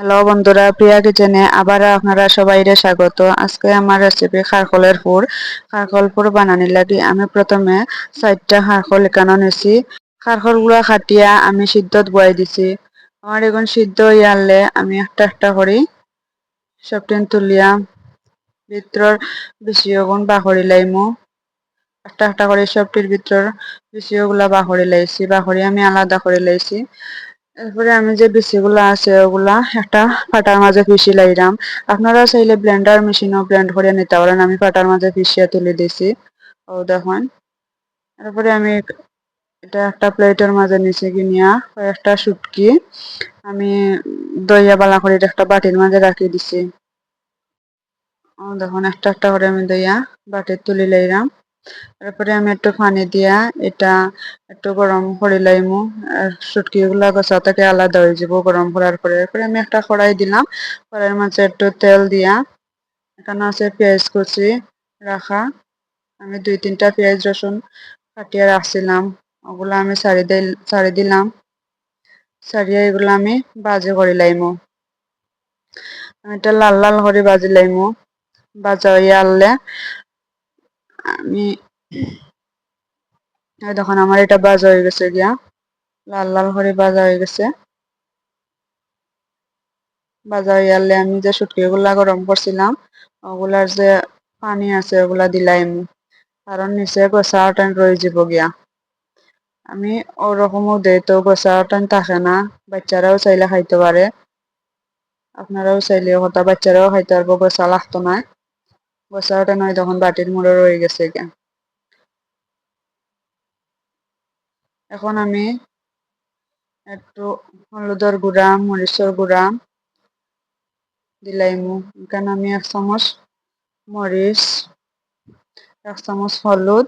Hello বন্ধুরা, প্রিয়া কিচেনে আবার আপনারা সবাইরে স্বাগত। আজকে আমার রেসিপি খারকলের ফুর খারকল ফুর বানানির লাগি আমি প্রথমে চারটা খারকল এখানে নিছি। খারকলগুলা খাটিয়া আমি সিদ্ধত বয়াই দিছি। আমার এখন সিদ্ধ আনলে আমি একটা একটা করি। সবটিন তুলিয়া ভিতর বেশি অগুন বাহরি লাইমু। একটা একটা করে সবটির ভিতর বেশি ওগুলা বাহরি লাইছি। বাহরি আমি আলাদা করে লাইছি। এরপরে আমি যে বিচিগুলা আছে ওগুলা একটা ফাটার মাঝে পিষি লাইলাম আপনারা চাইলে ব্লেন্ডার মেশিনও ব্লেন্ড করে নিতে পারেন। আমি ফাটার মাঝে পিষিয়ে তুলে দিছি। ও দেখুন। তারপরে আমি এটা একটা প্লেটের মাঝে নিচে গিনিয়া কয়েকটা শুটকি আমি দইয়া বালা করে একটা বাটির মাঝে রাখি দিছি। ও দেখুন, একটা একটা করে আমি দইয়া বাটির তুলি লাইলাম তারপরে আমি একটু পানি দিয়া এটা একটু গরম করে লাইমু। সুটকি গুলা গছা থেকে আলাদা হয়ে যাব গরম করার পরে। এরপরে আমি একটা কড়াই দিলাম। কড়াইয়ের মাঝে একটু তেল দিয়া এখানে আছে পেঁয়াজ কুচি রাখা। আমি দুই তিনটা পেঁয়াজ, রসুন কাটিয়ে রাখছিলাম। ওগুলো আমি ছাড়ি দিল ছাড়ি দিলাম। ছাড়িয়ে এগুলো আমি বাজে করে লাইমু। আমি এটা লাল লাল করে বাজি লাইমু। বাজা হয়ে আনলে আমি দেখুন, আমার এটা বাজা হয়ে গেছে গিয়া। লাল লাল করে বাজা হয়ে গেছে। বাজা হয়ে আমি যে গুলা গরম করছিলাম, ওগুলার যে পানি আছে, ওগুলা দিলাইম কারণ নিচে গোসা টান রয়ে যাব গিয়া। আমি ওরকমও দেই তো গোসা টান থাকে না, বাচ্চারাও চাইলে খাইতে পারে। আপনারাও চাইলে কথা বাচ্চারাও খাইতে পারব গোসা লাগতো না। গোসা টান হয় তখন বাটির মুড়ে রয়ে গেছে এখন আমি একটু হলুদের গুঁড়া মরিচের গুঁড়া দিলাইমু এখানে আমি এক চামচ মরিচ এক চামচ হলুদ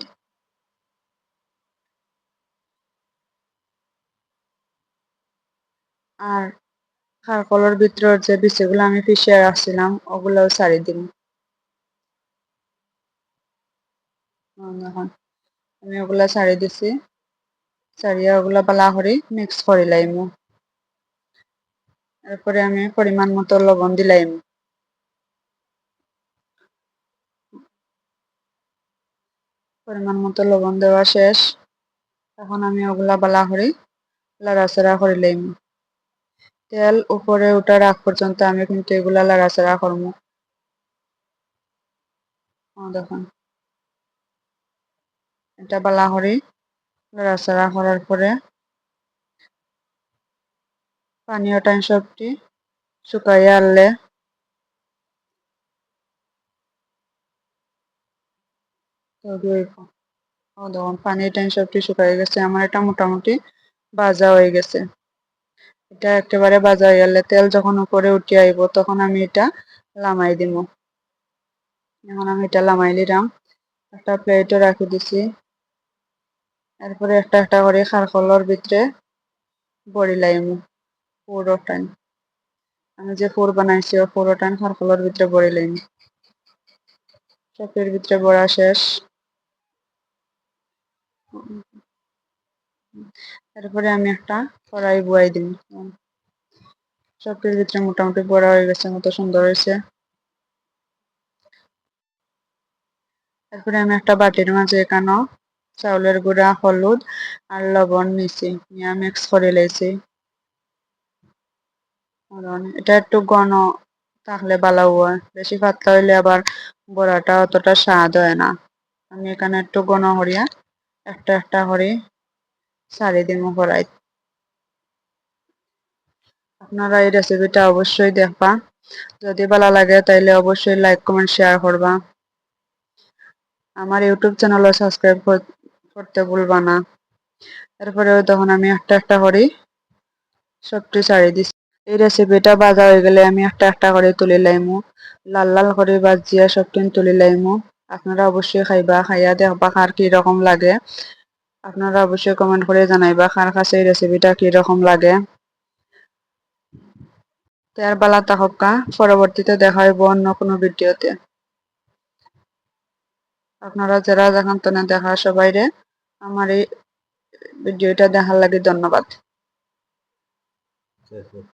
আর খারকলের ভিতরের যে বিচিগুলো আমি পিছিয়ে রাখছিলাম ওগুলোও ছাড়ি দিন আমি ওগুলা ছাড়ি দিছি। ছাড়িয়ে ওগুলা পালা করে মিক্স করে লাইমু এরপরে আমি পরিমাণ মতো লবণ দিলাইম পরিমাণ মতো লবণ দেওয়া শেষ। এখন আমি ওগুলা বালা করে লাড়াচাড়া করে লাইম তেল উপরে ওঠার আগ পর্যন্ত আমি কিন্তু এগুলা লাড়াচাড়া করব দেখুন। এটা বালা করে লাড়াচাড়া করার পরে। পানীয় টাইম সবটি শুকাইয়া আনলে। পানির টাইম সবটি শুকাই গেছে। আমার এটা মোটামুটি ভাজা হয়ে গেছে। এটা একেবারে ভাজা হয়ে গেলে তেল যখন উপরে উঠে আইব, তখন আমি এটা লামাই দিব এখন আমি এটা লামাই দিলাম একটা প্লেটে রাখি দিছি। এরপরে একটা একটা করে খারকলের ভিতরে বড়ি লাইমু পুরো টাইম আমি যে ফুর বানাইছি ও পুরো টাইম খারকলের ভিতরে বড়ি লাইমু। চপের ভিতরে বড়া শেষ। তারপরে আমি একটা কড়াই বুয়াই দিই চপের ভিতরে মোটামুটি বড়া হয়ে গেছে, মতো সুন্দর হয়েছে। তারপরে আমি একটা বাটির মাঝে এখানো চাউলের গুঁড়া, হলুদ আর লবণ নিছি, নিয়ে মিক্স করে লেছি। এটা একটু ঘন থাকলে ভালো হয়। বেশি পাতলা হইলে আবার বড়াটা অতটা স্বাদ হয় না। আমি এখানে একটু ঘন হরিয়া একটা একটা করে সারি দিব কড়াই আপনারা এই রেসিপিটা অবশ্যই দেখবা। যদি ভালো লাগে তাইলে অবশ্যই লাইক কমেন্ট শেয়ার করবা। আমার ইউটিউব চ্যানেলও সাবস্ক্রাইব করতে ভুলবা না। তারপরে তখন আমি একটা একটা করি। সবটি ছাড়ি দিচ্ছি এই রেসিপিটা বাজা হয়ে গেলে আমি একটা একটা করে তুলে লাইমু। লাল লাল করে বাজিয়া সবটি তুলে লাইমু। আপনারা অবশ্যই খাইবা, খাইয়া দেখবা কার কি রকম লাগে। আপনারা অবশ্যই কমেন্ট করে জানাইবা কার কাছে এই রেসিপিটা কি রকম লাগে। তার বালা তাহকা পরবর্তীতে দেখা হইব অন্য কোনো ভিডিওতে। আপনারা যারা দেখান তো দেখা সবাইরে আমার এই ভিডিওটা দেখার লাগে ধন্যবাদ।